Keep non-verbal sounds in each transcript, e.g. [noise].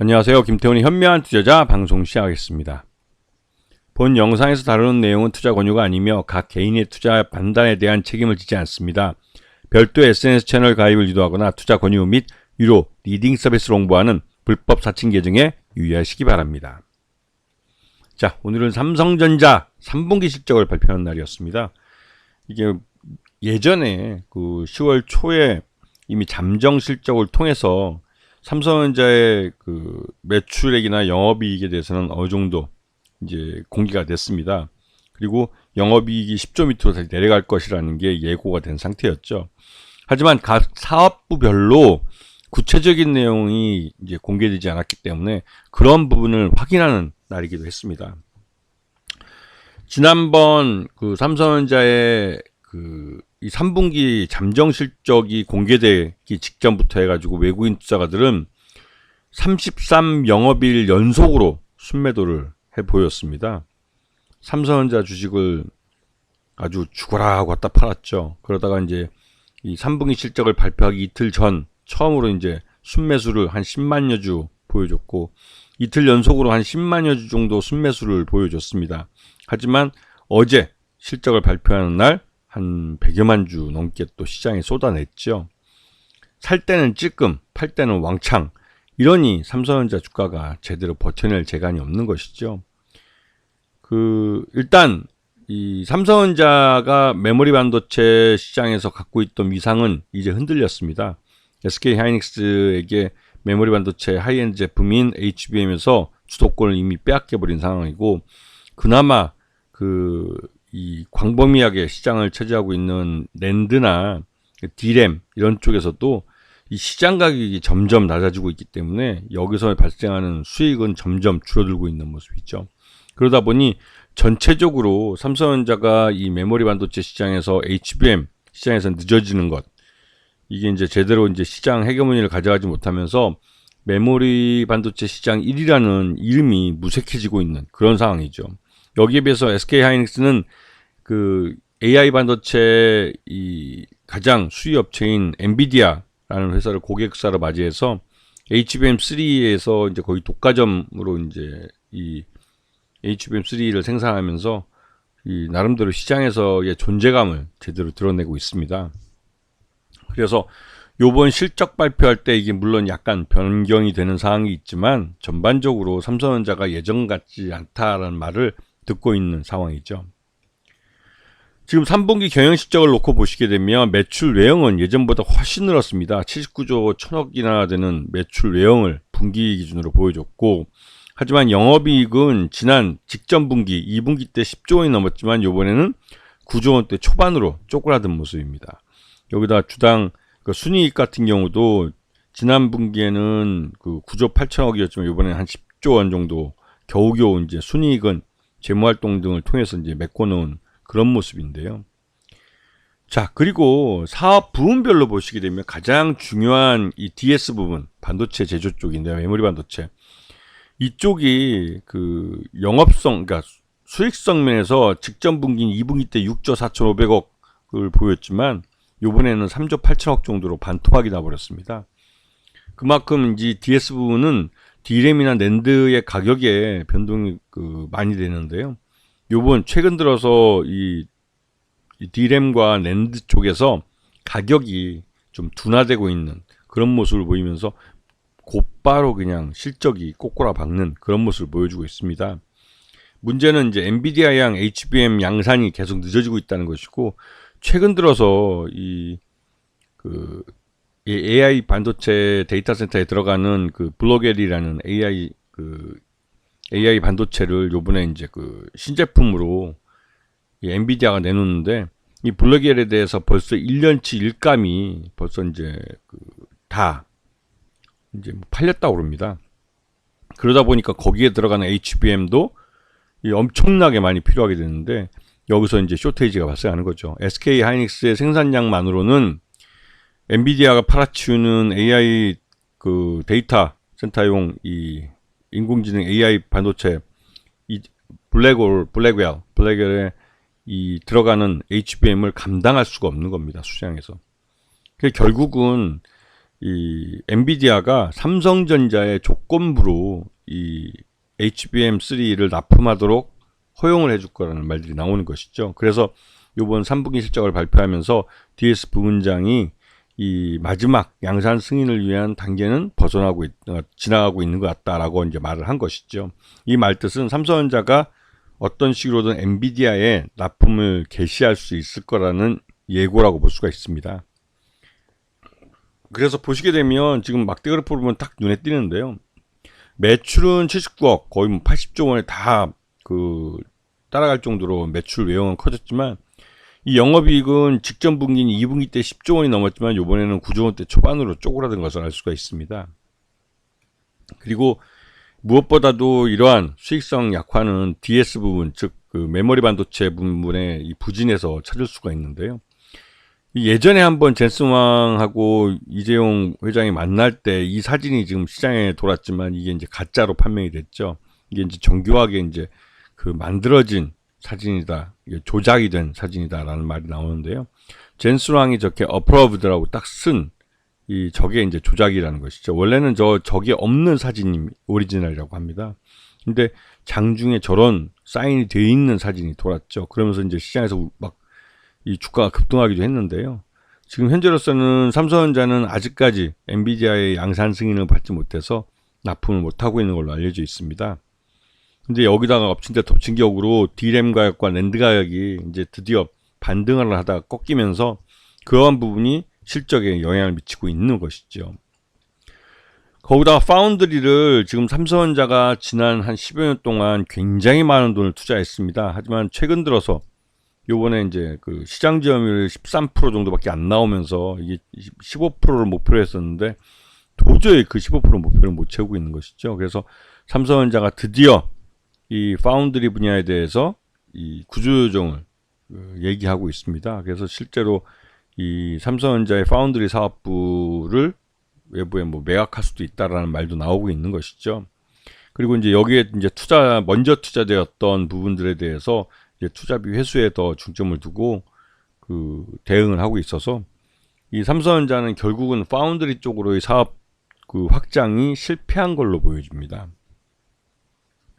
안녕하세요. 김태훈의 현명한 투자자 방송 시작하겠습니다. 본 영상에서 다루는 내용은 투자 권유가 아니며 각 개인의 투자 판단에 대한 책임을 지지 않습니다. 별도 SNS 채널 가입을 유도하거나 투자 권유 및 유료 리딩 서비스를 홍보하는 불법 사칭 계정에 유의하시기 바랍니다. 자, 오늘은 삼성전자 3분기 실적을 발표하는 날이었습니다. 이게 예전에 그 10월 초에 이미 잠정 실적을 통해서 삼성전자의 그 매출액이나 영업이익에 대해서는 어느 정도 이제 공개가 됐습니다. 그리고 영업이익이 10조 밑으로 다시 내려갈 것이라는 게 예고가 된 상태였죠. 하지만 각 사업부별로 구체적인 내용이 이제 공개되지 않았기 때문에 그런 부분을 확인하는 날이기도 했습니다. 지난번 그 삼성전자의 그 이 3분기 잠정 실적이 공개되기 직전부터 해가지고 외국인 투자가들은 33 영업일 연속으로 순매도를 해 보였습니다. 삼성전자 주식을 아주 죽어라 하고 갖다 팔았죠. 그러다가 이제 이 3분기 실적을 발표하기 이틀 전 처음으로 이제 순매수를 한 10만여 주 보여줬고 이틀 연속으로 한 10만여 주 정도 순매수를 보여줬습니다. 하지만 어제 실적을 발표하는 날 한 100여만 주 넘게 또 시장에 쏟아냈죠. 살 때는 찔끔, 팔 때는 왕창. 이러니 삼성전자 주가가 제대로 버텨낼 재간이 없는 것이죠. 그 일단 이 삼성전자가 메모리 반도체 시장에서 갖고 있던 위상은 이제 흔들렸습니다. SK 하이닉스에게 메모리 반도체 하이엔드 제품인 HBM에서 주도권을 이미 빼앗겨 버린 상황이고 그나마 그 이 광범위하게 시장을 차지하고 있는 랜드나 디램 이런 쪽에서도 이 시장 가격이 점점 낮아지고 있기 때문에 여기서 발생하는 수익은 점점 줄어들고 있는 모습이죠. 그러다 보니 전체적으로 삼성전자가 이 메모리 반도체 시장에서 HBM 시장에서 늦어지는 것 이게 이제 제대로 이제 시장 헤게모니를 가져가지 못하면서 메모리 반도체 시장 1위라는 이름이 무색해지고 있는 그런 상황이죠. 여기에 비해서 SK 하이닉스는 그 AI 반도체 이 가장 수위 업체인 엔비디아라는 회사를 고객사로 맞이해서 HBM3에서 이제 거의 독과점으로 이제 이 HBM3를 생산하면서 이 나름대로 시장에서의 존재감을 제대로 드러내고 있습니다. 그래서 요번 실적 발표할 때 이게 물론 약간 변경이 되는 상황이 있지만 전반적으로 삼성전자가 예전 같지 않다라는 말을 듣고 있는 상황이죠. 지금 3분기 경영 실적을 놓고 보시게 되면 매출 외형은 예전보다 훨씬 늘었습니다. 79조 1000억이나 되는 매출 외형을 분기 기준으로 보여줬고 하지만 영업이익은 지난 직전 분기 2분기 때 10조 원이 넘었지만 이번에는 9조 원대 초반으로 쪼그라든 모습입니다. 여기다 주당 그 순이익 같은 경우도 지난 분기에는 그 9조 8천억이었지만 이번에는 한 10조 원 정도 겨우겨우 이제 순이익은 재무활동 등을 통해서 이제 메꿔놓은 그런 모습인데요. 자, 그리고 사업 부분별로 보시게 되면 가장 중요한 이 DS 부분, 반도체 제조 쪽인데요. 메모리 반도체. 이쪽이 그 영업성, 그러니까 수익성 면에서 직전 분기인 2분기 때 6조 4,500억을 보였지만 요번에는 3조 8천억 정도로 반토막이 나버렸습니다. 그만큼 이제 DS 부분은 디램이나 낸드의 가격에 변동이 그 많이 되는데요. 요번 최근 들어서 이, 이 디램과 랜드 쪽에서 가격이 좀 둔화되고 있는 그런 모습을 보이면서 곧바로 그냥 실적이 꼬꼬라 박는 그런 모습을 보여주고 있습니다. 문제는 이제 엔비디아 양 HBM 양산이 계속 늦어지고 있다는 것이고 최근 들어서 이 그 AI 반도체 데이터 센터에 들어가는 그 블로겔이라는 AI 그 AI 반도체를 요번에 이제 그 신제품으로 이 엔비디아가 내놓는데 이 블랙엘에 대해서 벌써 1년치 일감이 벌써 이제 그 다 이제 뭐 팔렸다고 그럽니다. 그러다 보니까 거기에 들어가는 HBM도 엄청나게 많이 필요하게 되는데 여기서 이제 쇼테이지가 발생하는 거죠. SK 하이닉스의 생산량만으로는 엔비디아가 팔아치우는 AI 그 데이터 센터용 이 인공지능 AI 반도체 이 블랙홀 블랙웰 블랙웰에 이 들어가는 HBM을 감당할 수가 없는 겁니다 수량에서. 그 결국은 이 엔비디아가 삼성전자의 조건부로 이 HBM3를 납품하도록 허용을 해줄 거라는 말들이 나오는 것이죠. 그래서 이번 3분기 실적을 발표하면서 DS 부문장이 이 마지막 양산 승인을 위한 단계는 벗어나고 있, 어, 지나가고 있는 것 같다라고 이제 말을 한 것이죠. 이 말 뜻은 삼성전자가 어떤 식으로든 엔비디아에 납품을 개시할 수 있을 거라는 예고라고 볼 수가 있습니다. 그래서 보시게 되면 지금 막대 그래프를 보면 딱 눈에 띄는데요. 매출은 79억, 거의 뭐 80조 원에 다 그 따라갈 정도로 매출 외형은 커졌지만 이 영업이익은 직전 분기인 2분기 때 10조 원이 넘었지만 이번에는 9조 원대 초반으로 쪼그라든 것을 알 수가 있습니다. 그리고 무엇보다도 이러한 수익성 약화는 DS 부분, 즉 그 메모리 반도체 부분의 이 부진에서 찾을 수가 있는데요. 예전에 한번 젠스왕하고 이재용 회장이 만날 때 이 사진이 지금 시장에 돌았지만 이게 이제 가짜로 판명이 됐죠. 이게 이제 정교하게 이제 그 만들어진 사진이다. 조작이 된 사진이다라는 말이 나오는데요. 젠스왕이 저렇게 어프로브드라고 딱 쓴 이 저게 이제 조작이라는 것이죠. 원래는 저 저게 없는 사진이 오리지널이라고 합니다. 근데 장중에 저런 사인이 돼 있는 사진이 돌았죠. 그러면서 이제 시장에서 막 이 주가가 급등하기도 했는데요. 지금 현재로서는 삼성전자는 아직까지 엔비디아의 양산 승인을 받지 못해서 납품을 못하고 있는 걸로 알려져 있습니다. 근데 여기다가 데 덮친 격으로 D램 가격과 랜드 가격이 이제 드디어 반등을 하다가 꺾이면서 그러한 부분이 실적에 영향을 미치고 있는 것이죠. 거기다가 파운드리를 지금 삼성전자가 지난 한 10여 년 동안 굉장히 많은 돈을 투자했습니다. 하지만 최근 들어서 요번에 이제 그 시장 지점율 13% 정도밖에 안 나오면서 이게 15%를 목표로 했었는데 도저히 그 15% 목표를 못 채우고 있는 것이죠. 그래서 삼성전자가 드디어 이 파운드리 분야에 대해서 이 구조조정을 그 얘기하고 있습니다. 그래서 실제로 이 삼성전자의 파운드리 사업부를 외부에 뭐 매각할 수도 있다라는 말도 나오고 있는 것이죠. 그리고 이제 여기에 이제 투자 먼저 투자되었던 부분들에 대해서 이제 투자비 회수에 더 중점을 두고 그 대응을 하고 있어서 이 삼성전자는 결국은 파운드리 쪽으로의 사업 그 확장이 실패한 걸로 보여집니다.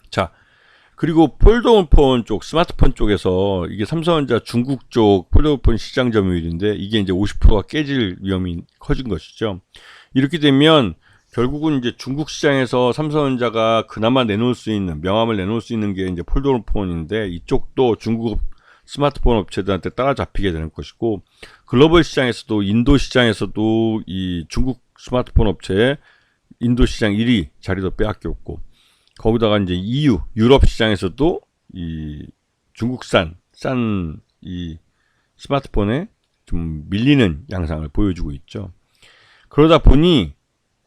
자, 그리고 폴더폰 쪽 스마트폰 쪽에서 이게 삼성전자 중국 쪽 폴더폰 시장 점유율인데 이게 이제 50%가 깨질 위험이 커진 것이죠. 이렇게 되면 결국은 이제 중국 시장에서 삼성전자가 그나마 내놓을 수 있는 명함을 내놓을 수 있는 게 이제 폴더폰인데 이쪽도 중국 스마트폰 업체들한테 따라잡히게 되는 것이고 글로벌 시장에서도 인도 시장에서도 이 중국 스마트폰 업체에 인도 시장 1위 자리도 빼앗겼고 거기다가 이제 EU 유럽 시장에서도 이 중국산 싼 이 스마트폰에 좀 밀리는 양상을 보여주고 있죠. 그러다 보니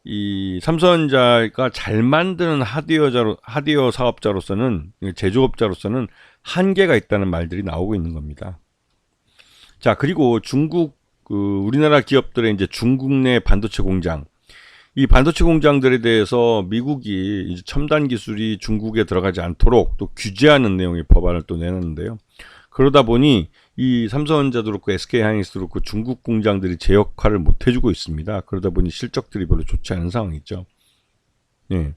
이 삼성전자가 잘 만드는 하드웨어자로 하드웨어 사업자로서는 제조업자로서는 한계가 있다는 말들이 나오고 있는 겁니다. 자 그리고 중국 그 우리나라 기업들의 이제 중국 내 반도체 공장 이 반도체 공장들에 대해서 미국이 이제 첨단 기술이 중국에 들어가지 않도록 또 규제하는 내용의 법안을 또 내놨는데요. 그러다 보니 이 삼성전자도 그렇고 SK하이닉스도 그렇고 중국 공장들이 제 역할을 못 해주고 있습니다. 그러다 보니 실적들이 별로 좋지 않은 상황이죠. 예.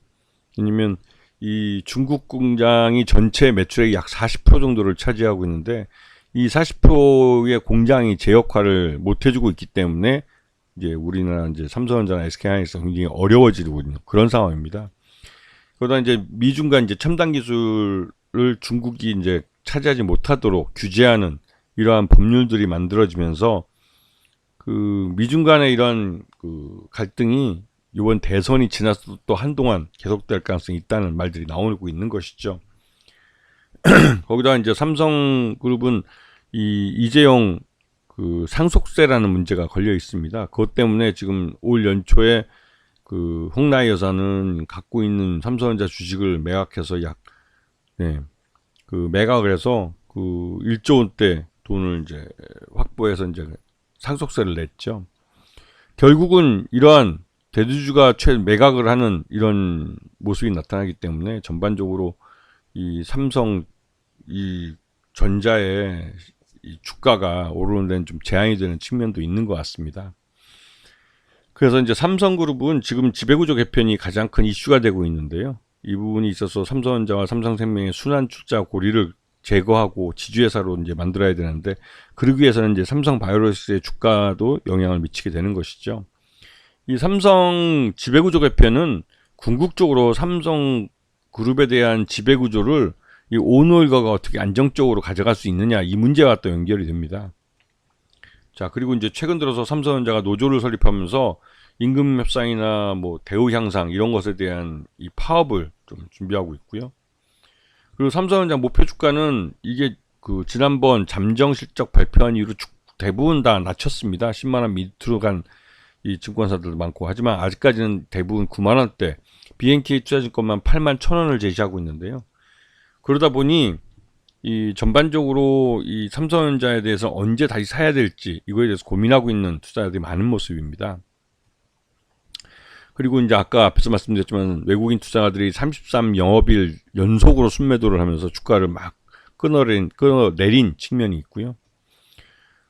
왜냐면 이 중국 공장이 전체 매출의 약 40% 정도를 차지하고 있는데 이 40%의 공장이 제 역할을 못 해주고 있기 때문에 이제 우리나라 이제 삼성전자나 SK하이닉스 굉장히 어려워지고 있는 그런 상황입니다. 그러다 이제 미중간 이제 첨단 기술을 중국이 이제 차지하지 못하도록 규제하는 이러한 법률들이 만들어지면서 그 미중 간의 이런 그 갈등이 이번 대선이 지나서도 또 한동안 계속될 가능성이 있다는 말들이 나오고 있는 것이죠. [clears throat] 거기다 이제 삼성그룹은 이 이재용 그 상속세라는 문제가 걸려 있습니다. 그것 때문에 지금 올 연초에 그 홍나희 여사는 갖고 있는 삼성전자 주식을 매각해서 약, 네, 그 매각을 해서 그 1조 원대 돈을 이제 확보해서 이제 상속세를 냈죠. 결국은 이러한 대주주가 최 매각을 하는 이런 모습이 나타나기 때문에 전반적으로 이 삼성 이 전자의 이 주가가 오르는 데는 좀 제한이 되는 측면도 있는 것 같습니다. 그래서 이제 삼성그룹은 지금 지배구조 개편이 가장 큰 이슈가 되고 있는데요. 이 부분이 있어서 삼성전자와 삼성생명의 순환 출자 고리를 제거하고 지주회사로 이제 만들어야 되는데 그러기 위해서는 이제 삼성바이오로스의 주가도 영향을 미치게 되는 것이죠. 이 삼성 지배구조 개편은 궁극적으로 삼성 그룹에 대한 지배구조를 이 오너일가가 어떻게 안정적으로 가져갈 수 있느냐 이 문제와 또 연결이 됩니다. 자 그리고 이제 최근 들어서 삼성전자가 노조를 설립하면서 임금 협상이나 뭐 대우 향상 이런 것에 대한 이 파업을 좀 준비하고 있고요. 그리고 삼성전자 목표 주가는 이게 그 지난번 잠정 실적 발표한 이후로 주- 대부분 다 낮췄습니다. 10만 원 밑으로 간 이 증권사들도 많고 하지만 아직까지는 대부분 9만 원대 BNK 투자증권만 8만 천 원을 제시하고 있는데요. 그러다 보니 이 전반적으로 이 삼성전자에 대해서 언제 다시 사야 될지 이거에 대해서 고민하고 있는 투자자들이 많은 모습입니다. 그리고 이제 아까 앞에서 말씀드렸지만 외국인 투자자들이 33 영업일 연속으로 순매도를 하면서 주가를 막 끊어내린, 끊어내린 측면이 있고요.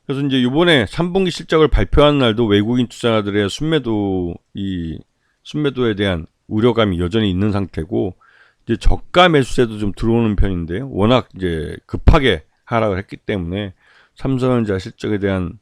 그래서 이제 이번에 3분기 실적을 발표한 날도 외국인 투자자들의 순매도 이 순매도에 대한 우려감이 여전히 있는 상태고 이제 저가 매수세도 좀 들어오는 편인데요. 워낙 이제 급하게 하락을 했기 때문에 삼성전자 실적에 대한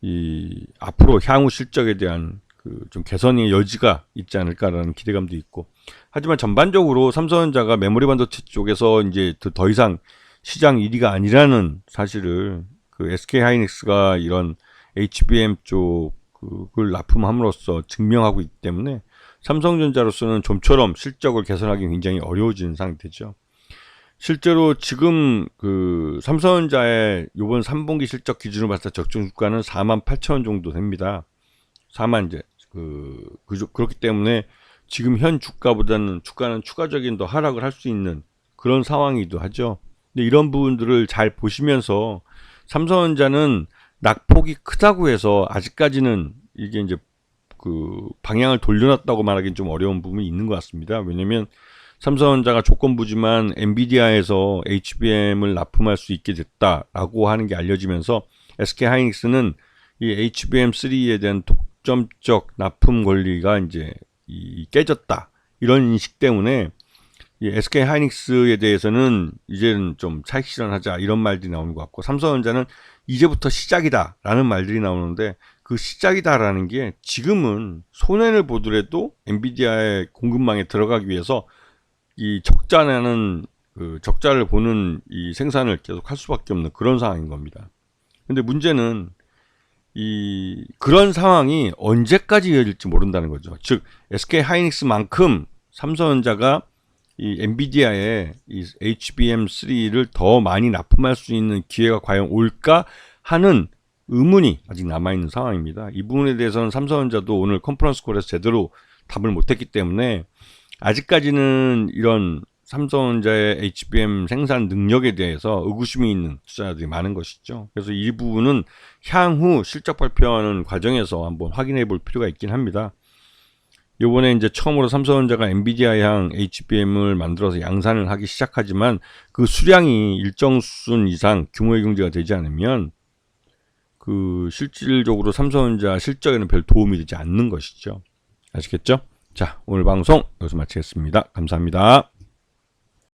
이 앞으로 향후 실적에 대한 그 좀 개선의 여지가 있지 않을까라는 기대감도 있고 하지만 전반적으로 삼성전자가 메모리 반도체 쪽에서 이제 더- 더 이상 시장 1위가 아니라는 사실을 그 SK 하이닉스가 이런 HBM 쪽 그걸 납품함으로써 증명하고 있기 때문에 삼성전자로서는 좀처럼 실적을 개선하기 굉장히 어려워지는 상태죠. 실제로 지금 그 삼성전자의 이번 3분기 실적 기준으로 봤을 때 적정 주가는 4만 8천 원 정도 됩니다. 4만 이제 그, 그 그렇기 때문에 지금 현 주가보다는 주가는 추가적인 더 하락을 할 수 있는 그런 상황이기도 하죠. 근데 이런 부분들을 잘 보시면서 삼성전자는 낙폭이 크다고 해서 아직까지는 이게 이제 그 방향을 돌려놨다고 말하기는 좀 어려운 부분이 있는 것 같습니다. 왜냐면 삼성전자가 조건부지만 엔비디아에서 HBM을 납품할 수 있게 됐다라고 하는 게 알려지면서 SK 하이닉스는 이 HBM3에 대한 독점적 납품 권리가 이제 이 깨졌다 이런 인식 때문에 이 SK 하이닉스에 대해서는 이제는 좀 차익 실현하자 이런 말들이 나오는 것 같고 삼성전자는 이제부터 시작이다라는 말들이 나오는데 그 시작이다라는 게 지금은 손해를 보더라도 엔비디아의 공급망에 들어가기 위해서 이 적자나는 그 적자를 보는 이 생산을 계속 할 수밖에 없는 그런 상황인 겁니다. 근데 문제는 이 그런 상황이 언제까지 이어질지 모른다는 거죠. 즉 SK 하이닉스만큼 삼성전자가 이 엔비디아의 이 HBM3를 더 많이 납품할 수 있는 기회가 과연 올까 하는 의문이 아직 남아 있는 상황입니다. 이 부분에 대해서는 삼성전자도 오늘 컨퍼런스 콜에서 제대로 답을 못했기 때문에 아직까지는 이런 삼성전자의 HBM 생산 능력에 대해서 의구심이 있는 투자자들이 많은 것이죠. 그래서 이 부분은 향후 실적 발표하는 과정에서 한번 확인해 볼 필요가 있긴 합니다. 요번에 이제 처음으로 삼성전자가 엔비디아향 HBM을 만들어서 양산을 하기 시작하지만 그 수량이 일정 수준 이상 규모의 경제가 되지 않으면 그 실질적으로 삼성전자 실적에는 별 도움이 되지 않는 것이죠. 아시겠죠? 자, 오늘 방송 여기서 마치겠습니다. 감사합니다.